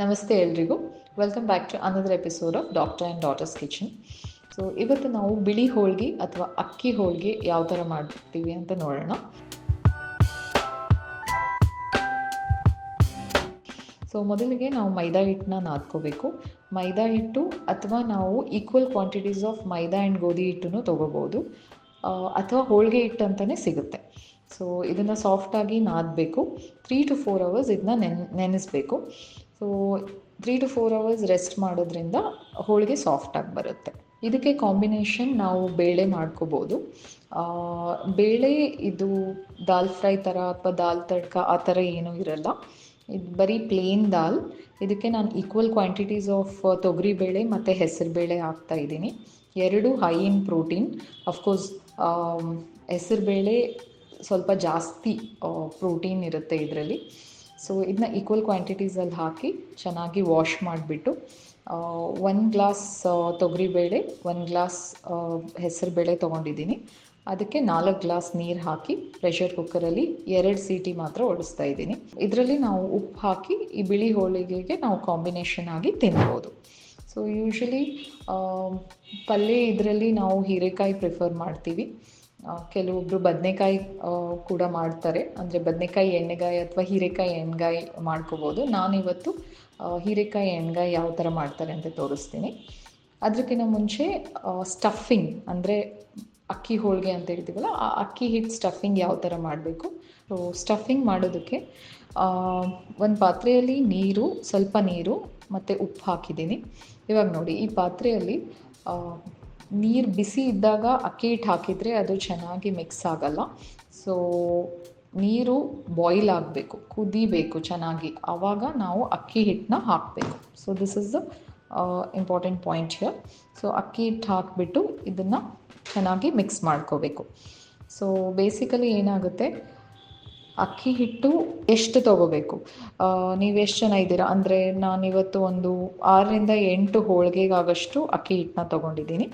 ನಮಸ್ತೆ ಎಲ್ರಿಗೂ. Welcome back to another episode of doctor and daughters kitchen so ಇವತ್ತು ನಾವು ಬಿಳಿ ಹೋಳಿಗೆ ಅಥವಾ ಅಕ್ಕಿ ಹೋಳಿಗೆ ಯಾವ ಥರ ಮಾಡ್ತೀವಿ ಅಂತ ನೋಡೋಣ. ಸೊ ಮೊದಲಿಗೆ ನಾವು ಮೈದಾ ಹಿಟ್ಟನ್ನ ನಾದ್ಕೋಬೇಕು. ಮೈದಾ ಹಿಟ್ಟು ಅಥವಾ ನಾವು equal quantities of maida and ಗೋಧಿ ಹಿಟ್ಟನ್ನು ತೊಗೋಬೋದು. ಅಥವಾ ಹೋಳಿಗೆ ಹಿಟ್ಟು ಅಂತಲೇ ಸಿಗುತ್ತೆ. ಸೊ ಇದನ್ನು ಸಾಫ್ಟಾಗಿ ನಾದಬೇಕು. ತ್ರೀ ಟು ಫೋರ್ ಅವರ್ಸ್ ಇದನ್ನ ನೆನ್, ನೆನೆಸ್ಬೇಕು. So three to four hours rest ಮಾಡೋದ್ರಿಂದ ಹೋಳಿಗೆ ಸಾಫ್ಟಾಗಿ ಬರುತ್ತೆ. ಇದಕ್ಕೆ ಕಾಂಬಿನೇಷನ್ ನಾವು ಬೇಳೆ ಮಾಡ್ಕೋಬೋದು. ಬೇಳೆ ಇದು ದಾಲ್ ಫ್ರೈ ಥರ ಅಥವಾ ದಾಲ್ ತಡ್ಕ ಆ ಥರ ಏನೂ ಇರಲ್ಲ. ಇದು ಬರೀ ಪ್ಲೇನ್ ದಾಲ್. ಇದಕ್ಕೆ ನಾನು ಈಕ್ವಲ್ ಕ್ವಾಂಟಿಟೀಸ್ ಆಫ್ ತೊಗರಿ ಬೇಳೆ ಮತ್ತು ಹೆಸರುಬೇಳೆ ಹಾಕ್ತಾ ಇದ್ದೀನಿ. ಎರಡು ಹೈ ಇನ್ ಪ್ರೋಟೀನ್ ಅಫ್ಕೋರ್ಸ್ ಹೆಸರುಬೇಳೆ ಸ್ವಲ್ಪ ಜಾಸ್ತಿ ಪ್ರೋಟೀನ್ ಇರುತ್ತೆ ಇದರಲ್ಲಿ. ಸೊ ಇದನ್ನ ಈಕ್ವಲ್ ಕ್ವಾಂಟಿಟೀಸಲ್ಲಿ ಹಾಕಿ ಚೆನ್ನಾಗಿ ವಾಶ್ ಮಾಡಿಬಿಟ್ಟು ಒಂದು ಗ್ಲಾಸ್ ತೊಗರಿಬೇಳೆ ಒಂದು ಗ್ಲಾಸ್ ಹೆಸರುಬೇಳೆ ತೊಗೊಂಡಿದ್ದೀನಿ. ಅದಕ್ಕೆ ನಾಲ್ಕು ಗ್ಲಾಸ್ ನೀರು ಹಾಕಿ ಪ್ರೆಷರ್ ಕುಕ್ಕರಲ್ಲಿ ಎರಡು ಸೀಟಿ ಮಾತ್ರ ಓಡಿಸ್ತಾ ಇದ್ದೀನಿ. ಇದರಲ್ಲಿ ನಾವು ಉಪ್ಪು ಹಾಕಿ ಈ ಬಿಳಿ ಹೋಳಿಗೆಗೆ ನಾವು ಕಾಂಬಿನೇಷನ್ ಆಗಿ ತಿನ್ಬೋದು. ಸೊ ಯೂಶ್ವಲಿ ಪಲ್ಯ ಇದರಲ್ಲಿ ನಾವು ಹೀರೆಕಾಯಿ ಪ್ರಿಫರ್ ಮಾಡ್ತೀವಿ. ಕೆಲವೊಬ್ಬರು ಬದನೆಕಾಯಿ ಕೂಡ ಮಾಡ್ತಾರೆ. ಅಂದರೆ ಬದನೆಕಾಯಿ ಎಣ್ಣೆಗಾಯಿ ಅಥವಾ ಹೀರೆಕಾಯಿ ಎಣ್ಗಾಯಿ ಮಾಡ್ಕೋಬೋದು. ನಾನಿವತ್ತು ಹೀರೆಕಾಯಿ ಎಣ್ಗಾಯಿ ಯಾವ ಥರ ಮಾಡ್ತಾರೆ ಅಂತ ತೋರಿಸ್ತೀನಿ. ಅದಕ್ಕಿಂತ ಮುಂಚೆ ಸ್ಟಫಿಂಗ್ ಅಂದರೆ ಅಕ್ಕಿ ಹೋಳಿಗೆ ಅಂತ ಹೇಳ್ತೀವಲ್ಲ, ಆ ಅಕ್ಕಿ ಹಿಟ್ಟು ಸ್ಟಫಿಂಗ್ ಯಾವ ಥರ ಮಾಡಬೇಕು? ಸೊ ಸ್ಟಫಿಂಗ್ ಮಾಡೋದಕ್ಕೆ ಒಂದು ಪಾತ್ರೆಯಲ್ಲಿ ನೀರು, ಸ್ವಲ್ಪ ನೀರು ಮತ್ತು ಉಪ್ಪು ಹಾಕಿದ್ದೀನಿ. ಇವಾಗ ನೋಡಿ, ಈ ಪಾತ್ರೆಯಲ್ಲಿ ನೀರು ಬಿಸಿ ಇದ್ದಾಗ ಅಕ್ಕಿ ಹಿಟ್ಟು ಹಾಕಿದರೆ ಅದು ಚೆನ್ನಾಗಿ ಮಿಕ್ಸ್ ಆಗಲ್ಲ. ಸೊ ನೀರು ಬಾಯ್ಲ್ ಆಗಬೇಕು, ಕುದಿಬೇಕು ಚೆನ್ನಾಗಿ. ಆವಾಗ ನಾವು ಅಕ್ಕಿ ಹಿಟ್ಟನ್ನ ಹಾಕಬೇಕು. So this is the important point here so ಅಕ್ಕಿ ಹಿಟ್ಟು ಹಾಕಿಬಿಟ್ಟು ಇದನ್ನು ಚೆನ್ನಾಗಿ ಮಿಕ್ಸ್ ಮಾಡ್ಕೋಬೇಕು. ಸೊ ಬೇಸಿಕಲಿ ಏನಾಗುತ್ತೆ? ಅಕ್ಕಿ ಹಿಟ್ಟು ಎಷ್ಟು ತೊಗೋಬೇಕು? ನೀವು ಎಷ್ಟು ಜನ ಇದ್ದೀರಾ? ಅಂದರೆ ನಾನಿವತ್ತು ಒಂದು ಆರರಿಂದ ಎಂಟು ಹೋಳಿಗೆಗಾಗಷ್ಟು ಅಕ್ಕಿ ಹಿಟ್ಟನ್ನ ತೊಗೊಂಡಿದ್ದೀನಿ.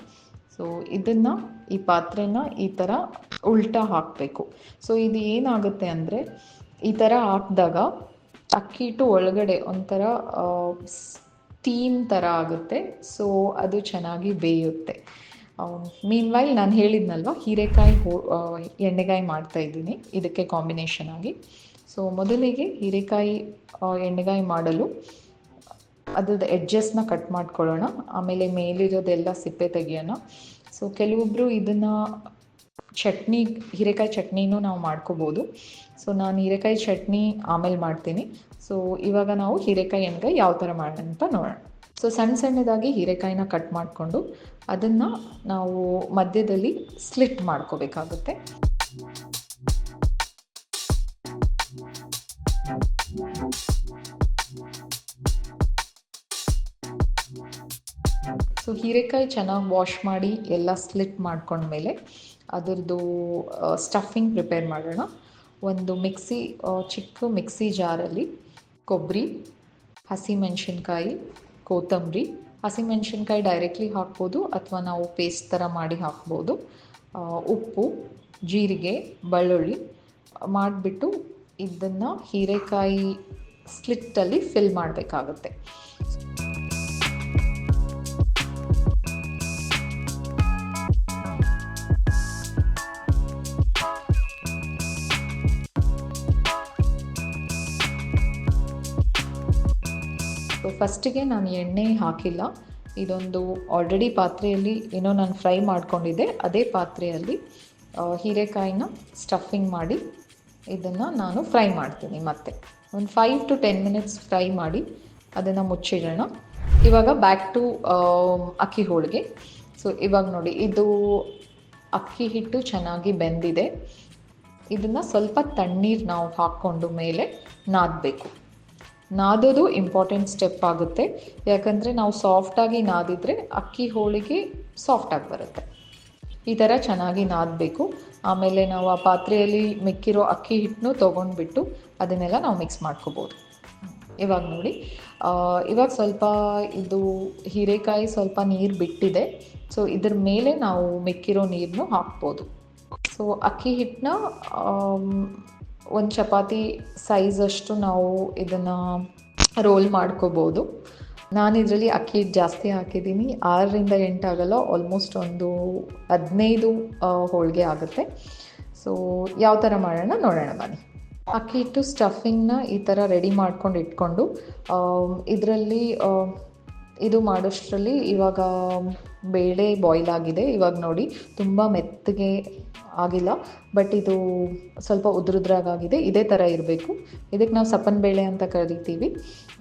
ಸೊ ಇದನ್ನು ಈ ಪಾತ್ರೆನ ಈ ಥರ ಉಲ್ಟಾ ಹಾಕಬೇಕು. ಸೊ ಇದು ಏನಾಗುತ್ತೆ ಅಂದರೆ, ಈ ಥರ ಹಾಕಿದಾಗ ಅಕ್ಕಿ ಹಿಟ್ಟು ಒಳಗಡೆ ಒಂಥರ ಸ್ಟೀಮ್ ಥರ ಆಗುತ್ತೆ. ಸೊ ಅದು ಚೆನ್ನಾಗಿ ಬೇಯುತ್ತೆ. ಮೀನ್ ವೈಲ್ ನಾನು ಹೇಳಿದ್ನಲ್ವ, ಹೀರೆಕಾಯಿ ಹೋ ಎಣ್ಣೆಗಾಯಿ ಮಾಡ್ತಾ ಇದ್ದೀನಿ. ಇದಕ್ಕೆ ಕಾಂಬಿನೇಷನ್ ಆಗಿ. ಸೊ ಮೊದಲಿಗೆ ಹೀರೆಕಾಯಿ ಎಣ್ಣೆಗಾಯಿ ಮಾಡಲು ಅದ್ರದ್ದು ಎಡ್ಜಸ್ನ ಕಟ್ ಮಾಡ್ಕೊಳ್ಳೋಣ. ಆಮೇಲೆ ಮೇಲಿರೋದೆಲ್ಲ ಸಿಪ್ಪೆ ತೆಗಿಯೋಣ. ಸೊ ಕೆಲವೊಬ್ಬರು ಇದನ್ನು ಚಟ್ನಿ, ಹೀರೆಕಾಯಿ ಚಟ್ನಿನೂ ನಾವು ಮಾಡ್ಕೋಬೋದು. ಸೊ ನಾನು ಹೀರೆಕಾಯಿ ಚಟ್ನಿ ಆಮೇಲೆ ಮಾಡ್ತೀನಿ. ಸೊ ಇವಾಗ ನಾವು ಹೀರೆಕಾಯಿ ಎಣ್ಗಾಯಿ ಯಾವ ಥರ ಮಾಡೋಣ ಅಂತ ನೋಡೋಣ. ಸೊ ಸಣ್ಣ ಸಣ್ಣದಾಗಿ ಹೀರೆಕಾಯಿನ ಕಟ್ ಮಾಡಿಕೊಂಡು ಅದನ್ನು ನಾವು ಮಧ್ಯದಲ್ಲಿ ಸ್ಲಿಟ್ ಮಾಡ್ಕೋಬೇಕಾಗುತ್ತೆ. ಸೊ ಹೀರೆಕಾಯಿ ಚೆನ್ನಾಗಿ ವಾಶ್ ಮಾಡಿ ಎಲ್ಲ ಸ್ಲಿಟ್ ಮಾಡ್ಕೊಂಡ್ಮೇಲೆ ಅದರದ್ದು ಸ್ಟಫಿಂಗ್ ಪ್ರಿಪೇರ್ ಮಾಡೋಣ. ಒಂದು ಮಿಕ್ಸಿ ಚಿಕ್ಕ ಮಿಕ್ಸಿ ಜಾರಲ್ಲಿ ಕೊಬ್ಬರಿ ಹಸಿಮೆಣಸಿನ್ಕಾಯಿ, ಕೊತ್ತಂಬರಿ. ಹಸಿಮೆಣಸಿನ್ಕಾಯಿ ಡೈರೆಕ್ಟ್ಲಿ ಹಾಕ್ಬೋದು ಅಥವಾ ನಾವು ಪೇಸ್ಟ್ ಥರ ಮಾಡಿ ಹಾಕ್ಬೋದು. ಉಪ್ಪು, ಜೀರಿಗೆ, ಬೆಳ್ಳುಳ್ಳಿ ಮಾಡಿಬಿಟ್ಟು ಇದನ್ನು ಹೀರೆಕಾಯಿ ಸ್ಲಿಟ್ಟಲ್ಲಿ ಫಿಲ್ ಮಾಡಬೇಕಾಗುತ್ತೆ. ಸೊ ಫಸ್ಟಿಗೆ ನಾನು ಎಣ್ಣೆ ಹಾಕಿಲ್ಲ. ಇದೊಂದು ಆಲ್ರೆಡಿ ಪಾತ್ರೆಯಲ್ಲಿ ಏನೋ ನಾನು ಫ್ರೈ ಮಾಡ್ಕೊಂಡಿದ್ದೆ. ಅದೇ ಪಾತ್ರೆಯಲ್ಲಿ ಹೀರೆಕಾಯಿನ ಸ್ಟಫಿಂಗ್ ಮಾಡಿ ಇದನ್ನು ನಾನು ಫ್ರೈ ಮಾಡ್ತೀನಿ ಮತ್ತೆ. ಒಂದು five to ten minutes fry ಮಾಡಿ ಅದನ್ನು ಮುಚ್ಚಿಡೋಣ. ಇವಾಗ ಬ್ಯಾಕ್ ಟು ಅಕ್ಕಿ ಹೋಳಿಗೆ. ಸೊ ಇವಾಗ ನೋಡಿ, ಇದು ಅಕ್ಕಿ ಹಿಟ್ಟು ಚೆನ್ನಾಗಿ ಬೆಂದಿದೆ. ಇದನ್ನು ಸ್ವಲ್ಪ ತಣ್ಣೀರು ನಾವು ಹಾಕ್ಕೊಂಡು ಮೇಲೆ ನಾದಬೇಕು. ನಾದೋದು ಇಂಪಾರ್ಟೆಂಟ್ ಸ್ಟೆಪ್ ಆಗುತ್ತೆ. ಯಾಕಂದರೆ ನಾವು ಸಾಫ್ಟಾಗಿ ನಾದಿದ್ರೆ ಅಕ್ಕಿ ಹೋಳಿಗೆ ಸಾಫ್ಟಾಗಿ ಬರುತ್ತೆ. ಈ ಥರ ಚೆನ್ನಾಗಿ ನಾದಬೇಕು. ಆಮೇಲೆ ನಾವು ಆ ಪಾತ್ರೆಯಲ್ಲಿ ಮಿಕ್ಕಿರೋ ಅಕ್ಕಿ ಹಿಟ್ಟನ್ನು ತೊಗೊಂಡ್ಬಿಟ್ಟು ಅದನ್ನೆಲ್ಲ ನಾವು ಮಿಕ್ಸ್ ಮಾಡ್ಕೋಬೋದು. ಇವಾಗ ನೋಡಿ ಇವಾಗ ಸ್ವಲ್ಪ ಇದು ಹೀರೆಕಾಯಿ ಸ್ವಲ್ಪ ನೀರು ಬಿಟ್ಟಿದೆ. ಸೊ ಇದ್ರ ಮೇಲೆ ನಾವು ಮಿಕ್ಕಿರೋ ನೀರನ್ನು ಹಾಕ್ಬೋದು. ಸೊ ಅಕ್ಕಿ ಹಿಟ್ಟನ್ನ ಒಂದು ಚಪಾತಿ ಸೈಜಷ್ಟು ನಾವು ಇದನ್ನು ರೋಲ್ ಮಾಡ್ಕೋಬೋದು. ನಾನು ಇದರಲ್ಲಿ ಅಕ್ಕಿ ಜಾಸ್ತಿ ಹಾಕಿದ್ದೀನಿ. ಆರರಿಂದ ಆಗಲ್ಲ ಆಲ್ಮೋಸ್ಟ್ ಒಂದು ಹದಿನೈದು ಹೋಳಿಗೆ ಆಗುತ್ತೆ. ಸೊ ಯಾವ ಥರ ಮಾಡೋಣ ನೋಡೋಣ ಬನ್ನಿ. ಅಕ್ಕಿ ಹಿಟ್ಟು ಸ್ಟಫಿಂಗ್ನ ಈ ಥರ ರೆಡಿ ಮಾಡ್ಕೊಂಡು ಇಟ್ಕೊಂಡು ಇದರಲ್ಲಿ ಇದು ಮಾಡೋಷ್ಟರಲ್ಲಿ ಇವಾಗ ಬೇಳೆ ಬಾಯ್ಲ್ ಆಗಿದೆ. ಇವಾಗ ನೋಡಿ ತುಂಬ ಮೆತ್ತಗೆ ಆಗಿಲ್ಲ ಬಟ್ ಇದು ಸ್ವಲ್ಪ ಉದುರುದ್ರಾಗಾಗಿದೆ. ಇದೇ ಥರ ಇರಬೇಕು. ಇದಕ್ಕೆ ನಾವು ಸಪ್ಪನ್ ಬೇಳೆ ಅಂತ ಕರಿತೀವಿ.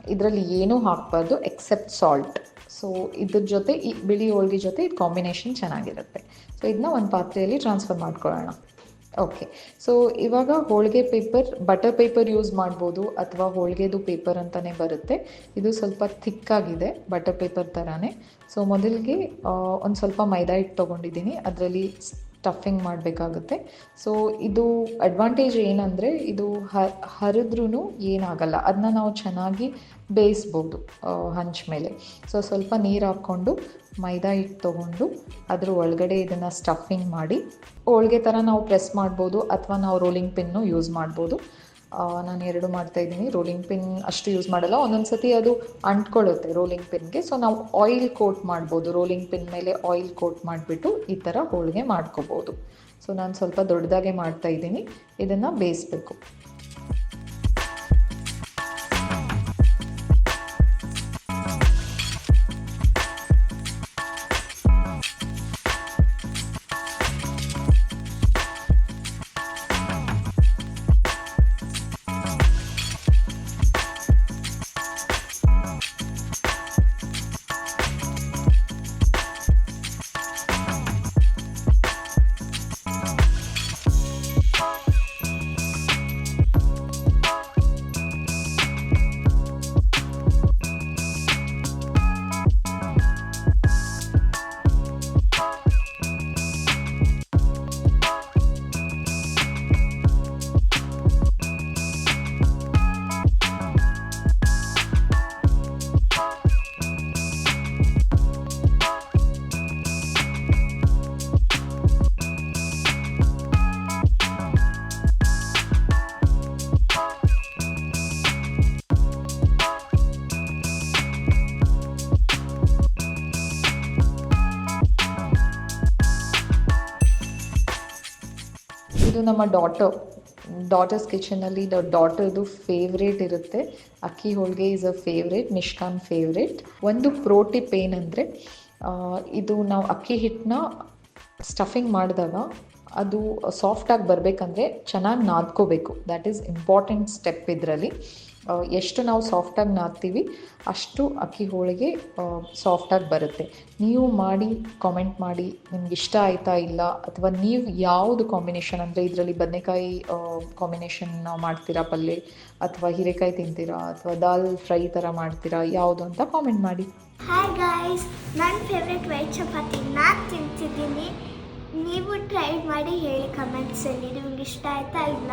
ಇದರಲ್ಲಿ ಏನೂ ಹಾಕಬಾರ್ದು ಎಕ್ಸೆಪ್ಟ್ ಸಾಲ್ಟ್ ಸೊ ಇದ್ರ ಜೊತೆ ಈ ಬಿಳಿ ಹೋಳ್ಗೆ ಜೊತೆ ಕಾಂಬಿನೇಷನ್ ಚೆನ್ನಾಗಿರುತ್ತೆ. ಸೊ ಇದನ್ನ ಒಂದು ಪಾತ್ರೆಯಲ್ಲಿ ಟ್ರಾನ್ಸ್ಫರ್ ಮಾಡ್ಕೊಳ್ಳೋಣ. ಓಕೆ ಸೊ ಇವಾಗ holige paper butter paper use ಮಾಡ್ಬೋದು ಅಥವಾ ಹೋಳಿಗೆದು ಪೇಪರ್ ಅಂತಲೇ ಬರುತ್ತೆ. ಇದು ಸ್ವಲ್ಪ ಥಿಕ್ಕಾಗಿದೆ ಬಟರ್ ಪೇಪರ್ ಥರನೇ ಸೊ ಮೊದಲಿಗೆ ಒಂದು ಸ್ವಲ್ಪ ಮೈದಾ ಹಿಟ್ಟು ತೊಗೊಂಡಿದ್ದೀನಿ. ಅದರಲ್ಲಿ ಸ್ಟಫಿಂಗ್ ಮಾಡಬೇಕಾಗುತ್ತೆ. ಸೊ ಇದು ಅಡ್ವಾಂಟೇಜ್ ಏನಂದರೆ ಇದು ಹರಿದ್ರೂ ಏನಾಗಲ್ಲ. ಅದನ್ನ ನಾವು ಚೆನ್ನಾಗಿ ಬೇಯಿಸ್ಬೋದು ಹಂಚ ಮೇಲೆ. ಸೊ ಸ್ವಲ್ಪ ನೀರು ಹಾಕ್ಕೊಂಡು ಮೈದಾ ಹಿಟ್ಟು ತೊಗೊಂಡು ಅದ್ರ ಒಳಗಡೆ ಇದನ್ನು ಸ್ಟಫಿಂಗ್ ಮಾಡಿ, ಹೋಳಿಗೆ ಥರ ನಾವು ಪ್ರೆಸ್ ಮಾಡ್ಬೋದು ಅಥವಾ ನಾವು ರೋಲಿಂಗ್ ಪಿನ್ನು ಯೂಸ್ ಮಾಡ್ಬೋದು. ನಾನು ಎರಡು ಮಾಡ್ತಾ ಇದ್ದೀನಿ. ರೋಲಿಂಗ್ ಪಿನ್ ಅಷ್ಟು ಯೂಸ್ ಮಾಡಲ್ಲ. ಒಂದೊಂದು ಸತಿ ಅದು ಅಂಟ್ಕೊಳ್ಳುತ್ತೆ ರೋಲಿಂಗ್ ಪಿನ್ಗೆ ಸೊ ನಾವು ಆಯಿಲ್ ಕೋಟ್ ಮಾಡ್ಬೋದು. ರೋಲಿಂಗ್ ಪಿನ್ ಮೇಲೆ ಆಯಿಲ್ ಕೋಟ್ ಮಾಡಿಬಿಟ್ಟು ಈ ಥರ ಹೋಳಿಗೆ ಮಾಡ್ಕೋಬೋದು. ಸೊ ನಾನು ಸ್ವಲ್ಪ ದೊಡ್ಡದಾಗೆ ಮಾಡ್ತಾ ಇದ್ದೀನಿ. ಇದನ್ನು ಬೇಯಿಸ್ಬೇಕು. ನಮ್ಮ ಡಾಟರ್ ಡಾಟರ್ಸ್ ಕಿಚನಲ್ಲಿ ಡಾಟರ್ದು ಫೇವ್ರೇಟ್ ಇರುತ್ತೆ. Akki holige is a favourite ನಿಷ್ಕಾನ್ favourite ಒಂದು ಪ್ರೋಟಿಪ್ ಏನಂದರೆ ಇದು ನಾವು ಅಕ್ಕಿ ಹಿಟ್ಟನ್ನ ಸ್ಟಫಿಂಗ್ ಮಾಡಿದಾಗ ಅದು ಸಾಫ್ಟಾಗಿ ಬರಬೇಕಂದ್ರೆ ಚೆನ್ನಾಗಿ ನಾದ್ಕೋಬೇಕು. ದ್ಯಾಟ್ ಈಸ್ ಇಂಪಾರ್ಟೆಂಟ್ ಸ್ಟೆಪ್ ಇದರಲ್ಲಿ. ಎಷ್ಟು ನಾವು ಸಾಫ್ಟಾಗಿ ನಾದ್ತೀವಿ ಅಷ್ಟು ಅಕ್ಕಿ ಹೋಳಿಗೆ ಸಾಫ್ಟಾಗಿ ಬರುತ್ತೆ. ನೀವು ಮಾಡಿ ಕಾಮೆಂಟ್ ಮಾಡಿ, ನಿಮ್ಗೆ ಇಷ್ಟ ಆಯಿತಾ ಇಲ್ಲ, ಅಥವಾ ನೀವು ಯಾವುದು ಕಾಂಬಿನೇಷನ್ ಅಂದರೆ ಇದರಲ್ಲಿ ಬದನೆಕಾಯಿ ಕಾಂಬಿನೇಷನ್ ಮಾಡ್ತೀರಾ ಪಲ್ಯ ಅಥವಾ ಹೀರೆಕಾಯಿ ತಿಂತೀರಾ, ಅಥವಾ ದಾಲ್ ಫ್ರೈ ಥರ ಮಾಡ್ತೀರಾ, ಯಾವುದು ಅಂತ ಕಾಮೆಂಟ್ ಮಾಡಿ. ಹಾಯ್ ಗಾಯ್ಸ್ ನನ್ನ ಫೇವ್ರೆಟ್ ವೈಟ್ ಚಪಾತಿ ನಾನು ತಿಂತಿದ್ದೀನಿ. ನೀವು ಟ್ರೈ ಮಾಡಿ ಹೇಳಿ ಕಮೆಂಟ್ಸಲ್ಲಿ ನಿಮ್ಗೆ ಇಷ್ಟ ಆಯ್ತಾ ಇಲ್ಲ?